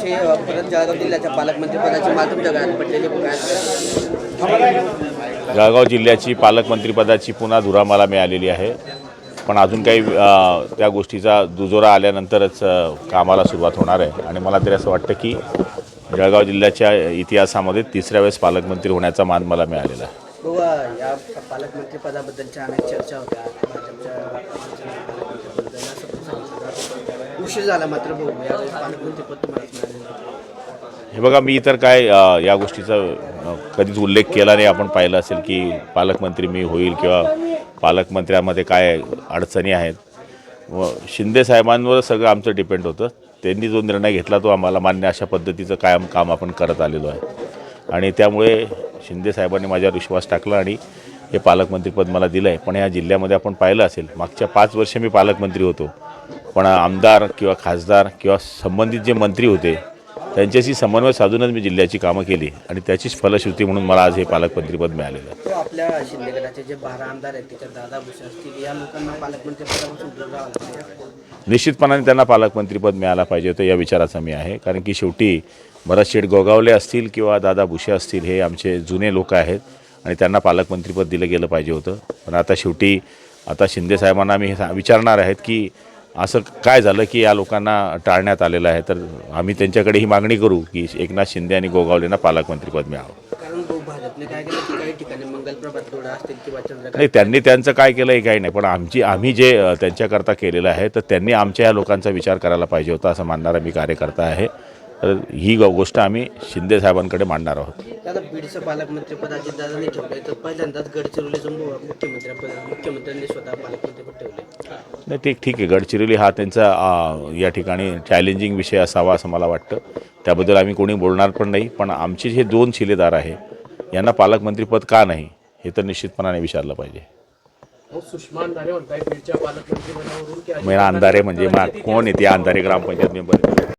चे, अ, परत जळगाव जिल्ह्याच्या पालकमंत्रीपदाची माल तुमच्या गळ्यात पडलेली काय जळगाव जिल्ह्याची पालकमंत्रीपदाची पुन्हा धुरा मला मिळालेली आहे. पण अजून काही त्या गोष्टीचा दुजोरा आल्यानंतरच कामाला सुरुवात होणार आहे. आणि मला तरी असं वाटतं की जळगाव जिल्ह्याच्या इतिहासामध्ये तिसऱ्या वेळेस पालकमंत्री होण्याचा मान मला मिळालेला आहे. या पालकमंत्रीपदाबद्दलच्या अनेक चर्चा होत्या. उशीर झाला मात्र मिळालेलं आहे. हे बघा मी तर काय अ, या गोष्टीचा अ, कधीच उल्लेख केला नाही. आपण पाहिलं असेल की पालकमंत्री मी होईल किंवा पालकमंत्र्यामध्ये काय अडचणी आहेत. व शिंदे साहेबांवर सगळं आमचं डिपेंड होतं. त्यांनी जो निर्णय घेतला तो आम्हाला मान्य अशा पद्धतीचं कायम काम आपण करत आलेलो आहे. आणि त्यामुळे शिंदे साहेबांनी माझ्यावर विश्वास टाकला आणि हे पालकमंत्रीपद मला दिलं आहे पण या जिल्ह्यामध्ये आपण पाहिलं असेल मागच्या पाच वर्ष मी पालकमंत्री होतो. पण आमदार किंवा खासदार किंवा संबंधित जे मंत्री होते त्यांच्याशी समन्वय साधूनच मी जिल्ह्याची कामं केली आणि त्याचीच फलश्रुती म्हणून मला आज हे पालकमंत्रीपद मिळालेलं आहे. आपल्या शिंदे गटाचे जे बारा आमदार आहेत त्याच्यात दादा भुसे असतील या लोकांना पालकमंत्रीपदापासून दूर राहावं लागतं निश्चितपणाने त्यांना पालकमंत्रीपद मिळायला पाहिजे होतं या विचाराचा मी आहे. कारण की शेवटी भरत शेठ गोगावले असतील किंवा दादा भुसे असतील हे आमचे जुने लोक आहेत आणि त्यांना पालकमंत्रीपद दिलं गेलं पाहिजे होतं. पण आता शेवटी आता शिंदे साहेबांना मी हे सा- विचारणार आहेत की असं काय झालं की या लोकांना टाळण्यात आलेलं आहे? तर आम्ही त्यांच्याकडे ही मागणी करू की एकनाथ शिंदे आणि गोगावलेंना पालकमंत्रीपद मिळावं. नाही त्यांनी त्यांचं काय केलं हे काही नाही. पण आमची आम्ही जे त्यांच्याकरता केलेलं आहे तर त्यांनी आमच्या या लोकांचा विचार करायला पाहिजे होता असं मानणारा मी कार्यकर्ता आहे. तर ही गोष्ट आम्ही शिंदे साहेबांकडे मांडणार आहोत. त्याला बीडचं पालकमंत्रीपद अजितदादांनी ठेवलंय. तर पहिल्यांदाच गडचिरोलीचं मुख्यमंत्री मुख्यमंत्र्यांनी स्वतः पालकमंत्रीपद ठेवले नाही ठीक ठीक आहे. गडचिरोली हा त्यांचा या ठिकाणी चॅलेंजिंग विषय असावा असं मला वाटतं. त्याबद्दल आम्ही कोणी बोलणार पण नाही. पण आमचे जे दोन शिलेदार आहे यांना पालकमंत्रीपद का नाही हे तर निश्चितपणाने विचारलं पाहिजे. सुषमा अंधारे बीडच्या की मेरा अंधारे म्हणजे मग कोण येते अंधारे ग्रामपंचायत मेंबर?